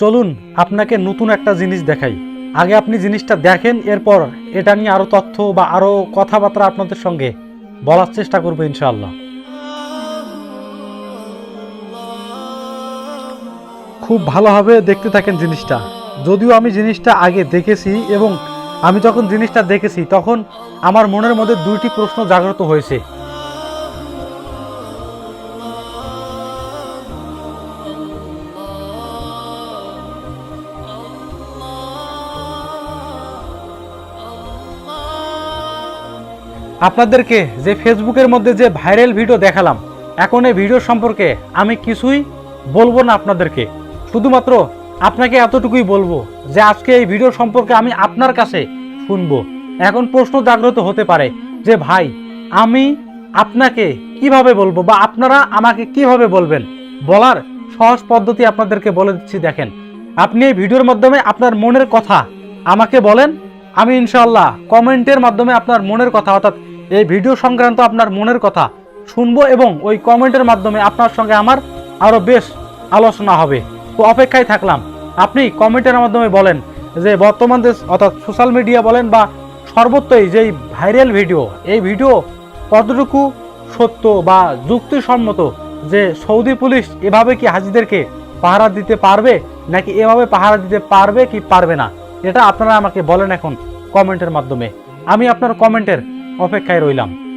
চলুন, আপনাকে নতুন একটা জিনিস দেখাই। আগে আপনি জিনিসটা দেখেন, এরপর এটা নিয়ে আরও তথ্য বা আরও কথাবার্তা আপনাদের সঙ্গে বলার চেষ্টা করব ইনশাআল্লাহ। খুব ভালোভাবে দেখতে থাকেন জিনিসটা। যদিও আমি জিনিসটা আগে দেখেছি এবং আমি যখন জিনিসটা দেখেছি, তখন আমার মনের মধ্যে দুইটি প্রশ্ন জাগ্রত হয়েছে। আপনাদেরকে যে ফেসবুকের মধ্যে যে ভাইরাল ভিডিও দেখালাম, এখন এই ভিডিও সম্পর্কে আমি কিছুই বলব না আপনাদেরকে। শুধুমাত্র আপনাকে এতটুকুই বলব যে আজকে এই ভিডিও সম্পর্কে আমি আপনার কাছে শুনব। এখন প্রশ্ন জাগ্রত হতে পারে যে, ভাই, আমি আপনাকে কীভাবে বলব বা আপনারা আমাকে কীভাবে বলবেন? বলার সহজ পদ্ধতি আপনাদেরকে বলে দিচ্ছি, দেখেন। আপনি এই ভিডিওর মাধ্যমে আপনার মনের কথা আমাকে বলেন আমি ইনশাল্লাহ কমেন্টের মাধ্যমে আপনার মনের কথা, অর্থাৎ এই ভিডিও সংক্রান্ত আপনার মনের কথা শুনব এবং ওই কমেন্টের মাধ্যমে আপনার সঙ্গে আমার আরও বেশ আলোচনা হবে। তো অপেক্ষায় থাকলাম। আপনি কমেন্টের মাধ্যমে বলেন যে বর্তমান দেশ অর্থাৎ সোশ্যাল মিডিয়া বলেন বা সর্বত্রই যেই ভাইরাল ভিডিও, এই ভিডিও কতটুকু সত্য বা যুক্তিসম্মত যে সৌদি পুলিশ এভাবে কি হাজিদেরকে পাহারা দিতে পারবে, নাকি এভাবে পাহারা দিতে পারবে কি পারবে না? এটা আপনারা আমাকে বলেন এখন কমেন্টের মাধ্যমে। আমি আপনার কমেন্টের অপেক্ষায় রইলাম।